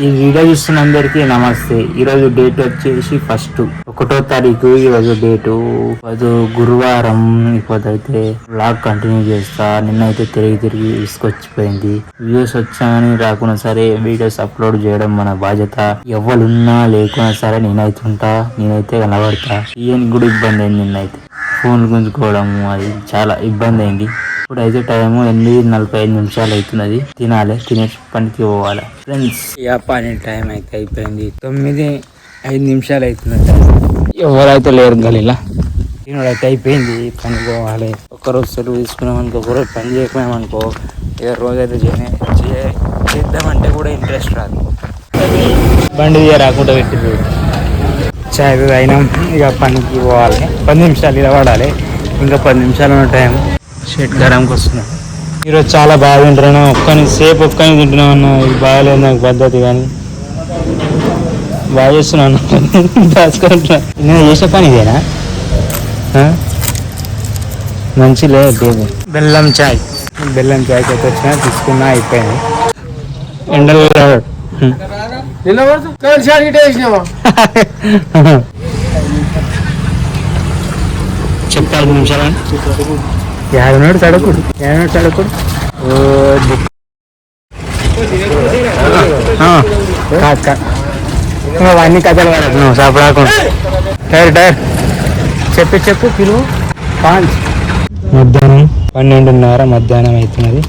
ఈ వీడియో చూస్తున్న అందరికీ నమస్తే ఈరోజు డేట్ వచ్చేసి ఫస్ట్. ఒకటో తారీఖు ఈరోజు డేటు. రోజు గురువారం. ఇప్పుడైతే బ్లాగ్ కంటిన్యూ చేస్తా. నిన్నైతే తిరిగి తిరిగి తీసుకొచ్చిపోయింది. వ్యూస్ వచ్చామని రాకున్నా సరే వీడియోస్ అప్లోడ్ చేయడం మన బాధ్యత. ఎవరున్నా లేకున్నా సరే నేనైతే ఉంటా. నేనైతే కనబడతా. ఈయన కూడా ఇబ్బంది అయింది నిన్నైతే. ఫోన్ గుంజుకోవడం అది చాలా ఇబ్బంది అయింది. ఇప్పుడు అయితే టైం ఎనిమిది నలభై ఐదు నిమిషాలు అవుతున్నది. తినాలి తినేసి పనికి పోవాలి. ఫ్రెండ్స్ పని టైం అయితే అయిపోయింది. తొమ్మిది ఐదు నిమిషాలు అవుతున్నది. ఎవరైతే లేరు గలీలా? తినడం అయితే అయిపోయింది పని పోవాలి. ఒకరోజు సెలవు తీసుకున్నాం అనుకో ఒకరోజు పని చేయకపోయాం అనుకో ఏ రోజు అయితే చేద్దామంటే కూడా ఇంట్రెస్ట్ రాదు. బండి తీయ రాకుండా పెట్టి చాయ్ తాగినాం ఇక పనికి పోవాలి. పది నిమిషాలు ఇలా పడాలి ఇంకా పది నిమిషాలు ఉన్న టైం షెట్ గరంకి వస్తున్నాం ఈరోజు చాలా బాగా తింటున్నాను ఒక్కని సేపు ఒక్కని తింటున్నాం అన్న. ఇది బాగాలేదు నాకు పద్ధతి కానీ. బాగా చేస్తున్నాను దాచుకుంటున్నా. నేను చేసే పని ఇదేనా? మంచి లేదు బెల్లం చాయ్. బెల్లం చాయ్ అయితే వచ్చినా తీసుకున్నా అయిపోయింది. ఎండలో ఐదు నిమిషాలు యాదనాడు చడకుడు యాదనాడు చడకుడు కాదు కాదు అవన్నీ కథలు పడకు నువ్వు సాపడాకుండా టైర్ టైర్. చెప్పి చెప్పు పిలువు పాంచ్. మధ్యాహ్నం పన్నెండున్నర మధ్యాహ్నం అవుతున్నది.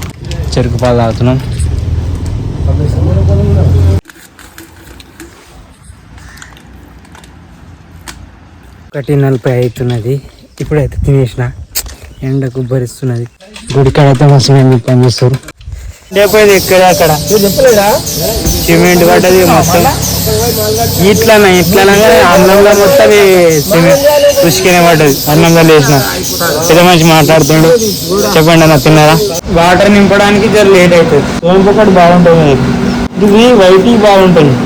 చెరుకు పాలు తాగుతున్నాం. ఒకటి నలభై అవుతున్నది. ఇప్పుడైతే తినేసిన. ఎండకు భరిస్తున్నది గుడికాడైతే మస్తు మంది పని చేస్తారు? లేకపోతే ఎక్కడ అక్కడ. సిమెంట్ పడ్డది మొత్తం. ఇట్లా ఇట్లా అన్నంలో మొత్తం సిమెంట్ ఉసుకనే పడ్డది. అన్నంలో వేసిన పెద్ద మనిషి మాట్లాడుతుండు. చెప్పండి అన్న తిన్నారా? వాటర్ నింపడానికి జర లేట్ అవుతుంది సోంపు ఒకటి బాగుంటుంది. ఇది వైట్ బాగుంటుంది.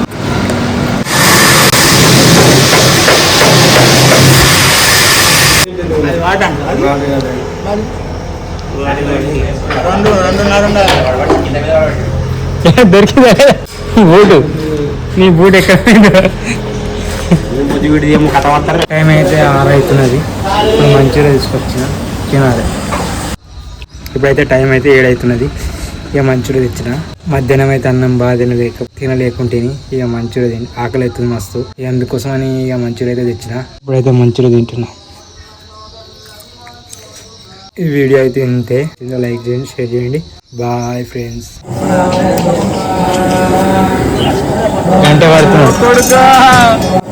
దొరికిందా బూటు. నీ బూట్ ఎక్కడ టైం అయితే ఆరు ఇప్పుడు మంచిగా తీసుకొచ్చిన. తినాలి. ఇప్పుడైతే టైం అయితే ఏడైతున్నది. ఇక మంచిగా తెచ్చిన. మధ్యాహ్నం అయితే అన్నం బాగా తినలేక తినలేకుంటేని ఇక మంచిగా తిని ఆకలి అవుతుంది మస్తు. ఇక అందుకోసమని ఇక మంచిగా అయితే తెచ్చిన. ఇప్పుడైతే మంచిగా తింటున్నా. ఈ వీడియో అయితే ఇంతే. కింద లైక్ చేయండి షేర్ చేయండి. బాయ్ ఫ్రెండ్స్ గంట పడుతున్నాడు.